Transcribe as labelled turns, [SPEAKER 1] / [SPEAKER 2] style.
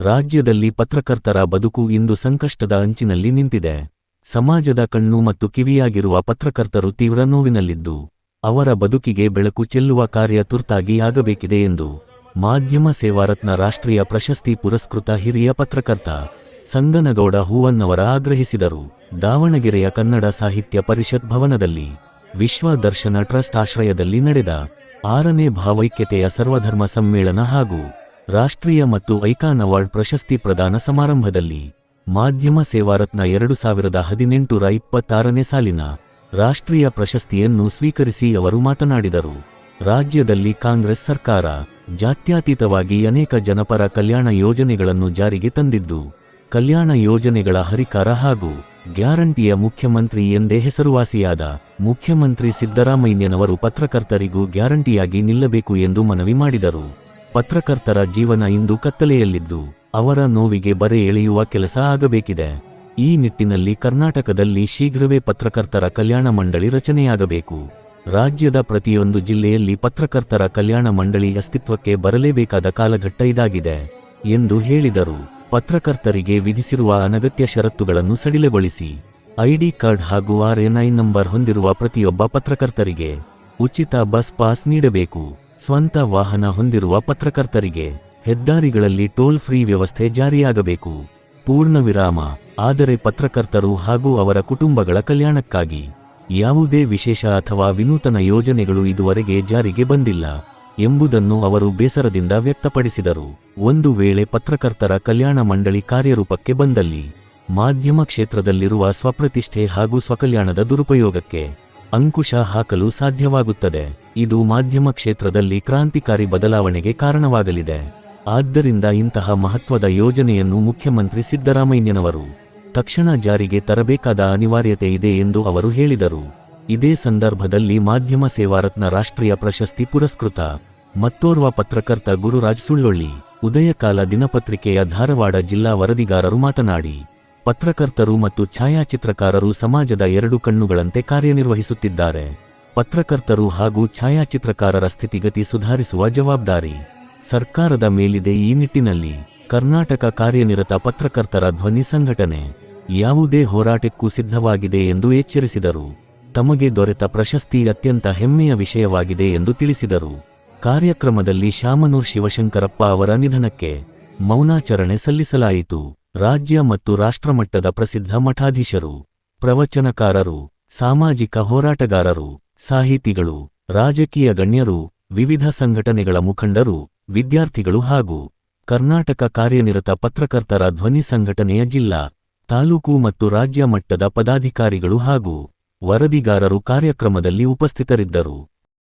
[SPEAKER 1] ರಾಜ್ಯದಲ್ಲಿ ಪತ್ರಕರ್ತರ ಬದುಕು ಇಂದು ಸಂಕಷ್ಟದ ಅಂಚಿನಲ್ಲಿ ನಿಂತಿದೆ. ಸಮಾಜದ ಕಣ್ಣು ಮತ್ತು ಕಿವಿಯಾಗಿರುವ ಪತ್ರಕರ್ತರು ತೀವ್ರ ನೋವಿನಲ್ಲಿದ್ದು, ಅವರ ಬದುಕಿಗೆ ಬೆಳಕು ಚೆಲ್ಲುವ ಕಾರ್ಯ ತುರ್ತಾಗಿ ಆಗಬೇಕಿದೆ ಎಂದು ಮಾಧ್ಯಮ ಸೇವಾರತ್ನ ರಾಷ್ಟ್ರೀಯ ಪ್ರಶಸ್ತಿ ಪುರಸ್ಕೃತ ಹಿರಿಯ ಪತ್ರಕರ್ತ ಸಂಗನಗೌಡ ಹೂವನ್ನವರ ಆಗ್ರಹಿಸಿದರು. ದಾವಣಗೆರೆಯ ಕನ್ನಡ ಸಾಹಿತ್ಯ ಪರಿಷತ್ ಭವನದಲ್ಲಿ ವಿಶ್ವ ದರ್ಶನ ಟ್ರಸ್ಟ್ ಆಶ್ರಯದಲ್ಲಿ ನಡೆದ ಆರನೇ ಭಾವೈಕ್ಯತೆಯ ಸರ್ವಧರ್ಮ ಸಮ್ಮೇಳನ ಹಾಗೂ ರಾಷ್ಟ್ರೀಯ ಮತ್ತು ಐಕಾನ್ ಅವಾರ್ಡ್ ಪ್ರಶಸ್ತಿ ಪ್ರದಾನ ಸಮಾರಂಭದಲ್ಲಿ ಮಾಧ್ಯಮ ಸೇವಾರತ್ನ ಎರಡು ಸಾವಿರದ ಹದಿನೆಂಟರ ಇಪ್ಪತ್ತಾರನೇ ಸಾಲಿನ ರಾಷ್ಟ್ರೀಯ ಪ್ರಶಸ್ತಿಯನ್ನು ಸ್ವೀಕರಿಸಿ ಅವರು ಮಾತನಾಡಿದರು. ರಾಜ್ಯದಲ್ಲಿ ಕಾಂಗ್ರೆಸ್ ಸರ್ಕಾರ ಜಾತ್ಯತೀತವಾಗಿ ಅನೇಕ ಜನಪರ ಕಲ್ಯಾಣ ಯೋಜನೆಗಳನ್ನು ಜಾರಿಗೆ ತಂದಿದ್ದು, ಕಲ್ಯಾಣ ಯೋಜನೆಗಳ ಹರಿಕಾರ ಹಾಗೂ ಗ್ಯಾರಂಟಿಯ ಮುಖ್ಯಮಂತ್ರಿ ಎಂದೇ ಹೆಸರುವಾಸಿಯಾದ ಮುಖ್ಯಮಂತ್ರಿ ಸಿದ್ದರಾಮಯ್ಯನವರು ಪತ್ರಕರ್ತರಿಗೂ ಗ್ಯಾರಂಟಿಯಾಗಿ ನಿಲ್ಲಬೇಕು ಎಂದು ಮನವಿ ಮಾಡಿದರು. ಪತ್ರಕರ್ತರ ಜೀವನ ಇಂದು ಕತ್ತಲೆಯಲ್ಲಿದ್ದು, ಅವರ ನೋವಿಗೆ ಬರೆ ಎಳೆಯುವ ಕೆಲಸ ಆಗಬೇಕಿದೆ. ಈ ನಿಟ್ಟಿನಲ್ಲಿ ಕರ್ನಾಟಕದಲ್ಲಿ ಶೀಘ್ರವೇ ಪತ್ರಕರ್ತರ ಕಲ್ಯಾಣ ಮಂಡಳಿ ರಚನೆಯಾಗಬೇಕು. ರಾಜ್ಯದ ಪ್ರತಿಯೊಂದು ಜಿಲ್ಲೆಯಲ್ಲಿ ಪತ್ರಕರ್ತರ ಕಲ್ಯಾಣ ಮಂಡಳಿ ಅಸ್ತಿತ್ವಕ್ಕೆ ಬರಲೇಬೇಕಾದ ಕಾಲಘಟ್ಟ ಇದಾಗಿದೆ ಎಂದು ಹೇಳಿದರು. ಪತ್ರಕರ್ತರಿಗೆ ವಿಧಿಸಿರುವ ಅನಗತ್ಯ ಷರತ್ತುಗಳನ್ನು ಸಡಿಲಗೊಳಿಸಿ, ಐಡಿ ಕಾರ್ಡ್ ಹಾಗೂ ಆರ್ಎನ್ಐ ನಂಬರ್ ಹೊಂದಿರುವ ಪ್ರತಿಯೊಬ್ಬ ಪತ್ರಕರ್ತರಿಗೆ ಉಚಿತ ಬಸ್ ಪಾಸ್ ನೀಡಬೇಕು. ಸ್ವಂತ ವಾಹನ ಹೊಂದಿರುವ ಪತ್ರಕರ್ತರಿಗೆ ಹೆದ್ದಾರಿಗಳಲ್ಲಿ ಟೋಲ್ ಫ್ರೀ ವ್ಯವಸ್ಥೆ ಜಾರಿಯಾಗಬೇಕು. ಪೂರ್ಣ ವಿರಾಮ, ಆದರೆ ಪತ್ರಕರ್ತರು ಹಾಗೂ ಅವರ ಕುಟುಂಬಗಳ ಕಲ್ಯಾಣಕ್ಕಾಗಿ ಯಾವುದೇ ವಿಶೇಷ ಅಥವಾ ವಿನೂತನ ಯೋಜನೆಗಳು ಇದುವರೆಗೆ ಜಾರಿಗೆ ಬಂದಿಲ್ಲ ಎಂಬುದನ್ನು ಅವರು ಬೇಸರದಿಂದ ವ್ಯಕ್ತಪಡಿಸಿದರು. ಒಂದು ವೇಳೆ ಪತ್ರಕರ್ತರ ಕಲ್ಯಾಣ ಮಂಡಳಿ ಕಾರ್ಯರೂಪಕ್ಕೆ ಬಂದಲ್ಲಿ, ಮಾಧ್ಯಮ ಕ್ಷೇತ್ರದಲ್ಲಿರುವ ಸ್ವಪ್ರತಿಷ್ಠೆ ಹಾಗೂ ಸ್ವಕಲ್ಯಾಣದ ದುರುಪಯೋಗಕ್ಕೆ ಅಂಕುಶ ಹಾಕಲು ಸಾಧ್ಯವಾಗುತ್ತದೆ. ಇದು ಮಾಧ್ಯಮ ಕ್ಷೇತ್ರದಲ್ಲಿ ಕ್ರಾಂತಿಕಾರಿ ಬದಲಾವಣೆಗೆ ಕಾರಣವಾಗಲಿದೆ. ಆದ್ದರಿಂದ ಇಂತಹ ಮಹತ್ವದ ಯೋಜನೆಯನ್ನು ಮುಖ್ಯಮಂತ್ರಿ ಸಿದ್ದರಾಮಯ್ಯನವರು ತಕ್ಷಣ ಜಾರಿಗೆ ತರಬೇಕಾದ ಅನಿವಾರ್ಯತೆ ಇದೆ ಎಂದು ಅವರು ಹೇಳಿದರು. ಇದೇ ಸಂದರ್ಭದಲ್ಲಿ ಮಾಧ್ಯಮ ಸೇವಾರತ್ನ ರಾಷ್ಟ್ರೀಯ ಪ್ರಶಸ್ತಿ ಪುರಸ್ಕೃತ ಮತ್ತೋರ್ವ ಪತ್ರಕರ್ತ ಗುರುರಾಜ್ ಸುಳ್ಳೊಳ್ಳಿ ಉದಯಕಾಲ ದಿನಪತ್ರಿಕೆಯ ಧಾರವಾಡ ಜಿಲ್ಲಾ ವರದಿಗಾರರು ಮಾತನಾಡಿ, ಪತ್ರಕರ್ತರು ಮತ್ತು ಛಾಯಾಚಿತ್ರಕಾರರು ಸಮಾಜದ ಎರಡು ಕಣ್ಣುಗಳಂತೆ ಕಾರ್ಯನಿರ್ವಹಿಸುತ್ತಿದ್ದಾರೆ. ಪತ್ರಕರ್ತರು ಹಾಗೂ ಛಾಯಾಚಿತ್ರಕಾರರ ಸ್ಥಿತಿಗತಿ ಸುಧಾರಿಸುವ ಜವಾಬ್ದಾರಿ. ಸರ್ಕಾರದ ಮೇಲಿದೆ ಈ ನಿಟ್ಟಿನಲ್ಲಿ ಕರ್ನಾಟಕ ಕಾರ್ಯನಿರತ ಪತ್ರಕರ್ತರ ಧ್ವನಿ ಸಂಘಟನೆ. ಯಾವುದೇ ಹೋರಾಟಕ್ಕೂ ಸಿದ್ಧವಾಗಿದೆ ಎಂದು ಎಚ್ಚರಿಸಿದರು. ತಮಗೆ ದೊರೆತ ಪ್ರಶಸ್ತಿ ಅತ್ಯಂತ ಹೆಮ್ಮೆಯ ವಿಷಯವಾಗಿದೆ ಎಂದು ತಿಳಿಸಿದರು. ಕಾರ್ಯಕ್ರಮದಲ್ಲಿ ಶಾಮನೂರ್ ಶಿವಶಂಕರಪ್ಪ ಅವರ ನಿಧನಕ್ಕೆ ಮೌನಾಚರಣೆ ಸಲ್ಲಿಸಲಾಯಿತು. ರಾಜ್ಯ ಮತ್ತು ರಾಷ್ಟ್ರಮಟ್ಟದ ಪ್ರಸಿದ್ಧ ಮಠಾಧೀಶರು, ಪ್ರವಚನಕಾರರು, ಸಾಮಾಜಿಕ ಹೋರಾಟಗಾರರು ಸಾಹಿತಿಗಳು, ರಾಜಕೀಯ ಗಣ್ಯರು, ವಿವಿಧ ಸಂಘಟನೆಗಳ ಮುಖಂಡರು, ವಿದ್ಯಾರ್ಥಿಗಳು ಹಾಗೂ ಕರ್ನಾಟಕ ಕಾರ್ಯನಿರತ ಪತ್ರಕರ್ತರ ಧ್ವನಿ ಸಂಘಟನೆಯ ಜಿಲ್ಲಾ, ತಾಲೂಕು ಮತ್ತು ರಾಜ್ಯ ಮಟ್ಟದ ಪದಾಧಿಕಾರಿಗಳು ಹಾಗೂ ವರದಿಗಾರರು ಕಾರ್ಯಕ್ರಮದಲ್ಲಿ ಉಪಸ್ಥಿತರಿದ್ದರು.